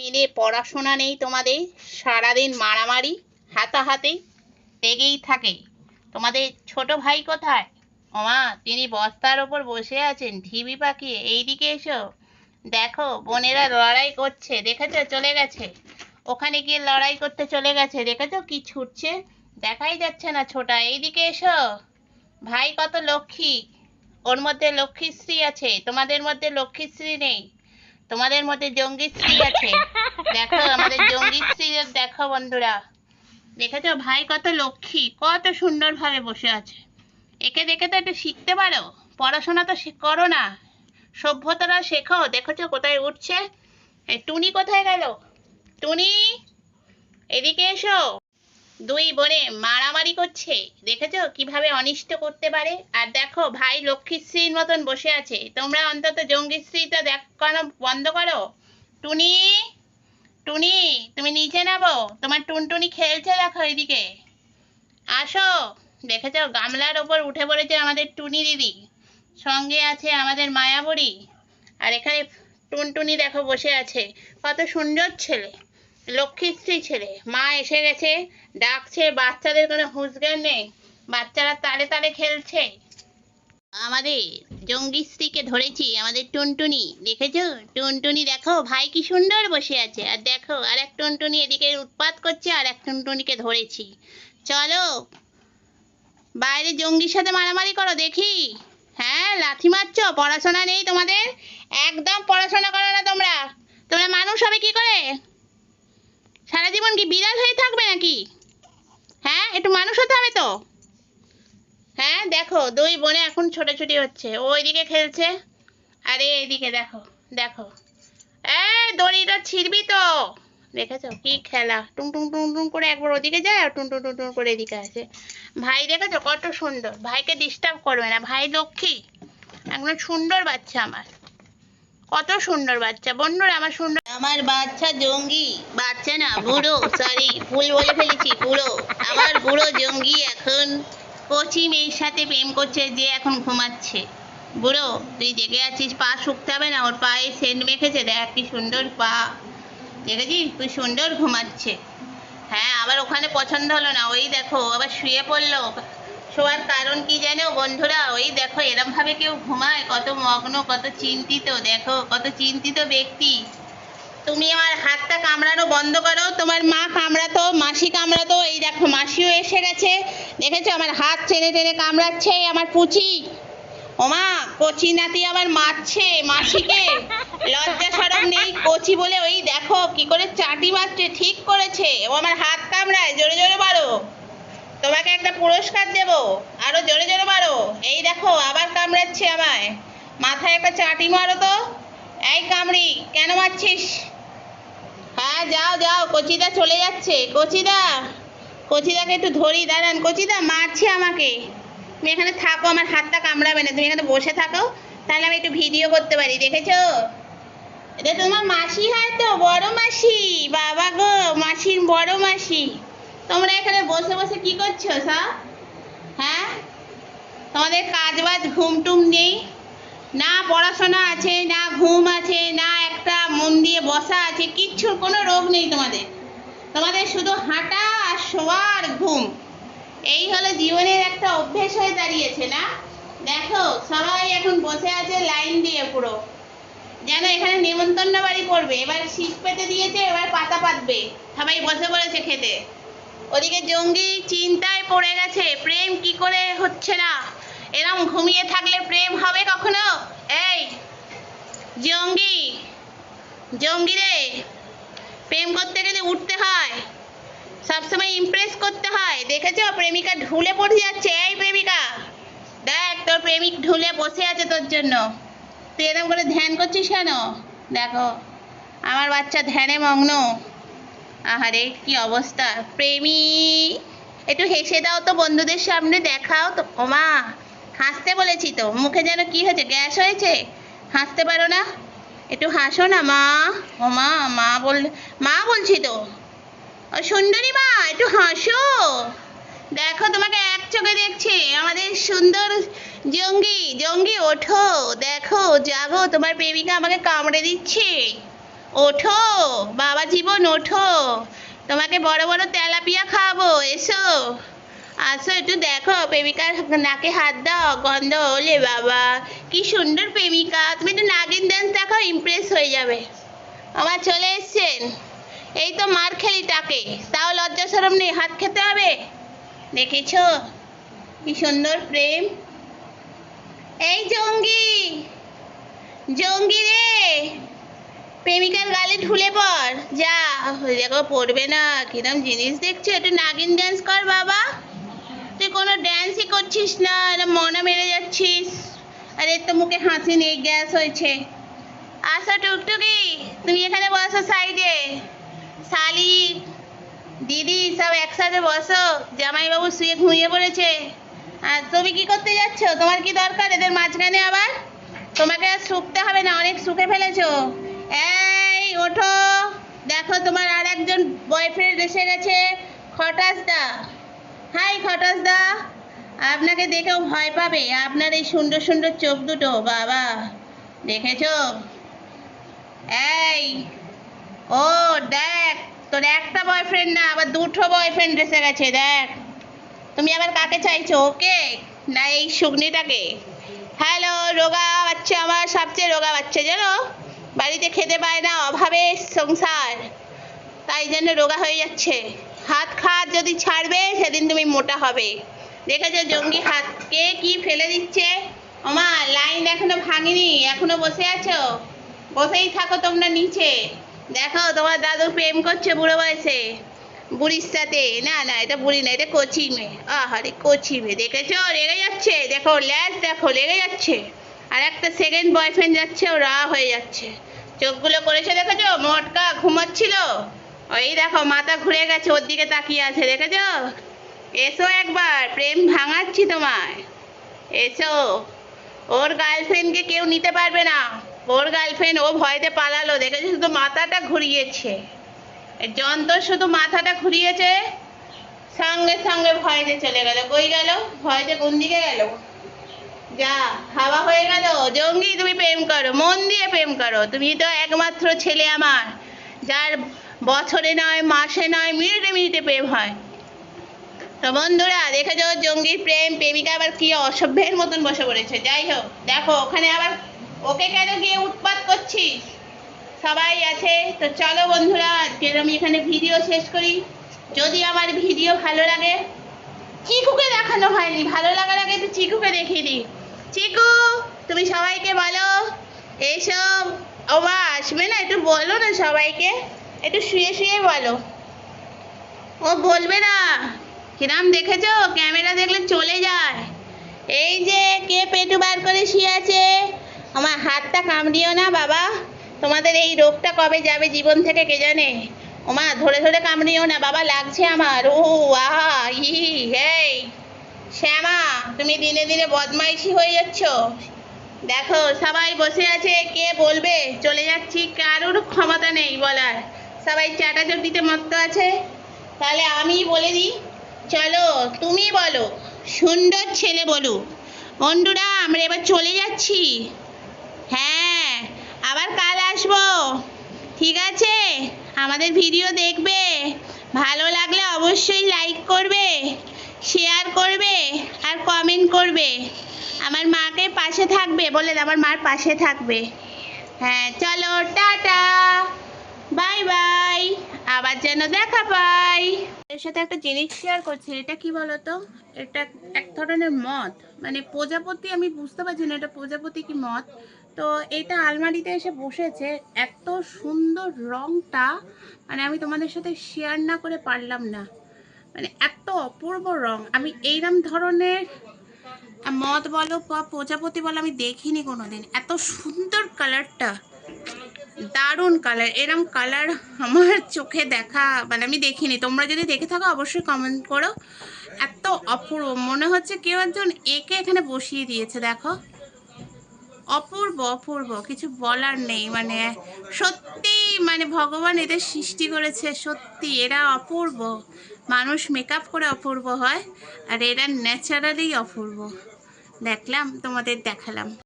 মিলে পড়াশোনা নেই তোমাদের, সারাদিন মারামারি, হাতাহাতি লেগেই থাকে। তোমাদের ছোট ভাই কোথায়? ওমা, তিনি বস্তার ওপর বসে আছেন, ঢিবি পাকিয়ে। এইদিকে এসো। দেখো, বোনেরা লড়াই করছে, দেখেছ? চলে গেছে। ওখানে গিয়ে লড়াই করতে চলে গেছে, দেখেছ? কি ছুটছে? দেখাই যাচ্ছে না ছোটা। এইদিকে এসো। ভাই কত লক্ষ্মী। ওর মধ্যে লক্ষ্মীশ্রী আছে। তোমাদের মধ্যে লক্ষ্মীশ্রী নেই। তোমাদের মধ্যে জঙ্গিশ্রী আছে। দেখো, আমাদের জঙ্গিশ্রী দেখো বন্ধুরা। দেখেছ, ভাই কত লক্ষ্মী, কত সুন্দরভাবে বসে আছে। একে দেখে তো একটু শিখতে পারো। পড়াশোনা তো করো না। সভ্যতাটা শেখো। দেখেছ, কোথায় উঠছে? টুনি কোথায় গেল? টুনি, এদিকে এসো। দুই বোনে মারামারি করছে। দেখেছ কীভাবে অনিষ্ট করতে পারে? আর দেখো, ভাই লক্ষ্মীশ্রীর মতন বসে আছে। তোমরা অন্তত জঙ্গিশ্রীটা দেখানো বন্ধ করো? টুনি টুনি, তুমি নিচে নামো। তোমার টুনটুনি খেলছে দেখো এদিকে। আসো। দেখেছ, গামলার ওপর উঠে পড়েছে আমাদের টুনি দিদি। সঙ্গে আছে আমাদের মায়াবরী। আর এখানে টুনটুনি দেখো বসে আছে। কত সুন্দর ছেলে। লক্ষ্মীশ্রী ছেলে। মা এসে গেছে, ডাকছে, বাচ্চাদের কোনো হুঁশজ্ঞান নেই। বাচ্চারা তালে তালে খেলছে। আমাদের জঙ্গি স্ত্রীকে ধরেছি, আমাদের টুনটুনি। দেখেছ? টুনটুনি দেখো, ভাই কি সুন্দর বসে আছে। আর দেখো, আর এক টুনটুনি এদিকে উৎপাত করছে, আর এক টুনটুনিকে ধরেছি। চলো, বাইরে জঙ্গির সাথে মারামারি করো, দেখি। হ্যাঁ লাথি মারছো? পড়াশোনা নেই তোমাদের? একদম পড়াশোনা করো না তোমরা। তোমরা মানুষ হবে কি করে? সারা জীবন কি বিড়াল হয়ে থাকবে নাকি? হ্যাঁ একটু মানুষ হতে হবে তো। হ্যাঁ দেখো, দুই বোনে এখন ছোটাছুটি হচ্ছে। ও ওইদিকে খেলছে, আরে এইদিকে দেখো দেখো। এই, দড়িটা ছিড়বি তো। দেখেছ? কি খেলা। টুং টুং টুং টুং করে একবার ওদিকে যায়, আর টুং টুং টুং টুং করে এদিকে আসে। ভাই, দেখেছ? কত সুন্দর। ভাইকে ডিস্টার্ব করবে না। ভাই লক্ষ্মী একদম সুন্দর বাচ্চা আমার। কত সুন্দর বাচ্চা। বন্ধুরা, আমার সুন্দর আমার বাচ্চা জঙ্গি। বাচ্চা না, বুড়ো সরি ভুল বলে ফেলেছি, বুড়ো। আমার বুড়ো জঙ্গি এখন কচি মেয়ের সাথে প্রেম করছে, যে এখন ঘুমাচ্ছে। বুড়ো, তুই জেগে আছিস, পা শুকতে হবে না, ওর পায়ে সেন্ট মেখেছে, দেখ কি সুন্দর পা। দেখেছিস? তুই সুন্দর ঘুমাচ্ছে। হ্যাঁ আবার ওখানে পছন্দ হলো না, ওই দেখো আবার শুয়ে পড়ল। শোয়ার কারণ কি জানো বন্ধুরা? ওই দেখো এরম ভাবে কেউ ঘুমায়, কত মগ্ন, কত চিন্তিত। দেখো, কত চিন্তিত ব্যক্তি। তুমি আমার হাতটা কামড়ানো বন্ধ করো। তোমার মা কামড়াতো, মাসি কামড়াতো, এই দেখো মাসিও এসে গেছে। দেখেছ? আমার হাত টেনে টেনে কামড়াচ্ছে আমার পুচি। ওমা, কচি নাতি আবার মারছে মাসিকে। লজ্জা সরম নেই কচি বলে। ওই দেখো কি করে চাটি মারছে, ঠিক করেছে। ও আমার হাত কামড়ায়, জোরে জোরে মারো। তোমাকে একটা পুরস্কার দেব, আরও জোরে জোরে মারো। এই দেখো, আবার কামড়াচ্ছে আমায়। মাথায় একটা চাটি মারো তো। এই কামড়ি, কেন মারছিস? হ্যাঁ যাও যাও, কচিদা চলে যাচ্ছে। কচিদা, কচিদাকে একটু ধরি, দাঁড়ান। কচিদা, মারছে আমাকে। তুমি এখানে থাকো, আমার হাতটা কামড়াবে না। তুমি এখানে বসে থাকো, তাহলে আমি একটু ভিডিও করতে পারি, দেখেছ? এটা তোমার মাসি হয় তো বড় মাসি। বাবা গো, মাসির বড় মাসি। তোমরা এখানে বসে বসে কি করছ সব হ্যাঁ? তোমাদের কাজ বাজ ঘুম টুম নেই? না পড়াশোনা আছে, না ঘুম আছে, না দিয়ে বসা আছে, কিচ্ছুর কোনো রোগ নেই তোমাদের। তোমাদের শুধু হাঁটা আর শোয়া আর ঘুম। এই হলো জীবনের একটা অভ্যেস হয়ে দাঁড়িয়েছে, না? দেখো, সবাই এখন বসে আছে লাইন দিয়ে পুরো। যেন এখানে নেমন্তন্ন বাড়ি পড়বে এবার শীত পেতে দিয়েছে, এবার পাতা পাতবে। সবাই বসে পড়েছে খেতে। ওদিকে জঙ্গি চিন্তায় পড়ে গেছে, প্রেম কি করে হচ্ছে না? এরম ঘুমিয়ে থাকলে প্রেম হবে কখনো? এই, জঙ্গি! জঙ্গি রে প্রেম করতে গেলে উঠতে হয়। সবসময় ইমপ্রেস করতে হয়। দেখেছ? প্রেমিকা ঢুলে পড়ে যাচ্ছে। এই প্রেমিকা, দেখ, তোর প্রেমিক ঢুলে বসে আছে তোর জন্য। তুই এরকম করে ধ্যান করছিস কেন? দেখো, আমার বাচ্চা ধ্যানে মগ্ন। আহারে, কি অবস্থা। প্রেমী, একটু হেসে দাও তো বন্ধুদের সামনে, দেখাও তো। ওমা, হাসতে বলেছি তো। মুখে যেন কি হয়েছে? গ্যাস হয়েছে? হাসতে পারো না? একটু হাসো না, মা। ও মা মা বল মা বলছি তো। ও সুন্দরী মা, একটু হাসো। দেখো, তোমাকে এক চোখে দেখছে। আমাদের সুন্দর জঙ্গি জঙ্গি, ওঠো। দেখো জাগো তোমার প্রেমিকা আমাকে কামড়ে দিচ্ছে। ওঠো, বাবা জীবন, ওঠো। তোমাকে বড় বড় তেলাপিয়া খাওয়াবো, এসো। আসো একটু দেখো, প্রেমিকার নাকে হাত দাও, গন্ধ ওলে বাবা। কি সুন্দর প্রেমিকা, তুমি একটু নাগিন ডান্স দেখো ইমপ্রেস হয়ে যাবে। আমার চলে এসছেন। এই তো মার খেলি তাকে তাও লজ্জা সরম নেই, হাত খেতে হবে? দেখেছ? কি সুন্দর প্রেম। এই জঙ্গি জঙ্গি রে। প্রেমিকার গালে ঢুলে পড়, যা। দেখো, পড়বে না, কিরম জিনিস দেখছ, একটু নাগিন ডান্স কর বাবা। করছিস না এরম মনা মেরে যাচ্ছিস। আরে তো মুখে হাসি নেই, গ্যাস হয়েছে। আসো টুকটুকি, তুমি এখানে বসো সাইডে। শালি, দিদি, সব একসাথে বসো। জামাইবাবু শুয়ে ঘুমিয়ে পড়েছে। আর তুমি কি করতে যাচ্ছ? তোমার কি দরকার এদের মাঝখানে আবার? তোমাকে আর শুকতে হবে না, অনেক শুকে ফেলেছো। এই, ওঠো। দেখো, তোমার আর একজন বয়ফ্রেন্ড এসে গেছে খটাস দা হাই খটাস দা আপনাকে দেখেও ভয় পাবে, আপনার এই সুন্দর সুন্দর চোখ দুটো, বাবা। দেখেছ? এই, ও, দেখ, তোর একটা বয়ফ্রেন্ড না, আবার দুটো বয়ফ্রেন্ড এসে গেছে, দেখ। তুমি আবার কাকে চাইছো, ওকে না এই শুকনিটাকে হ্যালো, রোগা বাচ্চা, আমার সবচেয়ে রোগা বাচ্চা, জানো? বাড়িতে খেতে পায় না, অভাবে সংসার। তাই জন্য রোগা হয়ে যাচ্ছে। হাত খাত যদি ছাড়বে, সেদিন তুমি মোটা হবে। দেখেছ জঙ্গি হাতকে কি ফেলে দিচ্ছে? ওমা, লাইন এখনও ভাঙিনি, এখনও বসে আছো? বসেই থাকো তোমরা নিচে। দেখো, তোমার দাদু প্রেম করছে বুড়ো বয়সে। বুড়ির সাথে। না না, এটা বুড়ি না, এটা কচি মেয়ে। আহারে কচি মেয়ে, দেখেছ? রেগে যাচ্ছে। দেখো, ল্যাস, দেখো, লেগে যাচ্ছে। আর একটা সেকেন্ড বয়ফ্রেন্ড যাচ্ছে, ও রা হয়ে যাচ্ছে। চোখগুলো করেছে দেখেছ? মটকা ঘুমাচ্ছিল। ওই দেখো, মাথা ঘুরে গেছে, ওর দিকে তাকিয়ে আছে, দেখেছ? এসো একবার, প্রেম ভাঙাচ্ছি তোমায়। এসো। ওর গার্লফ্রেন্ডকে কেউ নিতে পারবে না। ওর গার্লফ্রেন্ড ও ভয়তে পালালো, দেখেছ শুধু মাথাটা ঘুরিয়েছে। যন্ত্র শুধু মাথাটা ঘুরিয়েছে, সঙ্গে সঙ্গে ভয়তে চলে গেল। কই গেল? ভয়তে কোন দিকে গেল? যা, হাওয়া হয়ে গেল। জঙ্গি, তুমি প্রেম করো, মন দিয়ে প্রেম করো। তুমি তো একমাত্র ছেলে আমার, যার বছরে নয়, মাসে নয়, মিনিটে মিনিটে প্রেম হয়। বন্ধুরা দেখেছ জঙ্গির প্রেম, প্রেমিকা আবার কি অসভ্যের মতন বসে পড়েছে। যাই হোক, দেখো, ওখানে আবার ওকে কেন গিয়ে উৎপাত করছিস? সবাই আছে। তো চলো বন্ধুরা, আজকের আমি এখানে ভিডিও শেষ করি। যদি আমার ভিডিও ভালো লাগে, চিকুকে দেখানো হয়নি। ভালো লাগার আগে তো চিকুকে দেখিয়ে দিই। চিকু, তুমি সবাইকে বলো এইসব ও মা, আসবে না? একটু বলো না সবাইকে। একটু শুয়ে শুয়ে বলো। ও বলবে না। কিরাম দেখেছ? ক্যামেরা দেখলে চলে যায়। এই যে কে পেটু বার করে শুয়ে আছে? আমার হাতটা কামড়িও না, বাবা। তোমাদের এই রোগটা কবে যাবে জীবন থেকে কে জানে? ওমা, ধরে ধরে কামড়িও না, বাবা, লাগছে আমার। ও, আহা ই হেই। শ্যামা, তুমি দিনে দিনে বদমাইশি হয়ে যাচ্ছ। দেখো, সবাই বসে আছে, কে বলবে? চলে যাচ্ছি, কারোর ক্ষমতা নেই বলার। সবাই চাটাচটিতে মত্ত আছে। তাহলে আমি বলে দিই চলো, তুমি বলো। সুন্দর ছেলে বলো। বন্ধুরা, আমরা এবার চলে যাচ্ছি। হ্যাঁ আবার কাল আসব। ঠিক আছে? আমাদের ভিডিও দেখবে। ভালো লাগলে অবশ্যই লাইক করবে শেয়ার করবে, আর কমেন্ট করবে। আমার মাকে পাশে থাকবে, বলে আমার মার পাশে থাকবে। হ্যাঁ চলো, টাটা। Bye bye. আবার যেন দেখা পাই। এর সাথে একটা জিনিস শেয়ার করছি, এটা কি বলতো? এটা এক ধরনের মদ। মানে প্রজাপতি, আমি বুঝতে পারছি না এটা প্রজাপতি কি মদ? তো এটা আলমারিতে এসে বসেছে, এত সুন্দর রংটা মানে আমি তোমাদের সাথে শেয়ার না করে পারলাম না। মানে এত অপূর্ব রং। আমি এইরকম ধরনের মদ বলো বা প্রজাপতি বলো আমি দেখিনি কোনোদিন। এত সুন্দর কালারটা দারুণ কালার এরম কালার আমার চোখে দেখা মানে আমি দেখিনি। তোমরা যদি দেখে থাকো, অবশ্যই কমেন্ট করো। এত অপূর্ব, মনে হচ্ছে কেউ একজন একে এখানে বসিয়ে দিয়েছে, দেখো। অপূর্ব অপূর্ব, কিছু বলার নেই মানে সত্যি মানে ভগবান এদের সৃষ্টি করেছে, সত্যি, এরা অপূর্ব। মানুষ মেকআপ করে অপূর্ব হয়, আর এরা ন্যাচারালি অপূর্ব। দেখলাম, তোমাদের দেখালাম।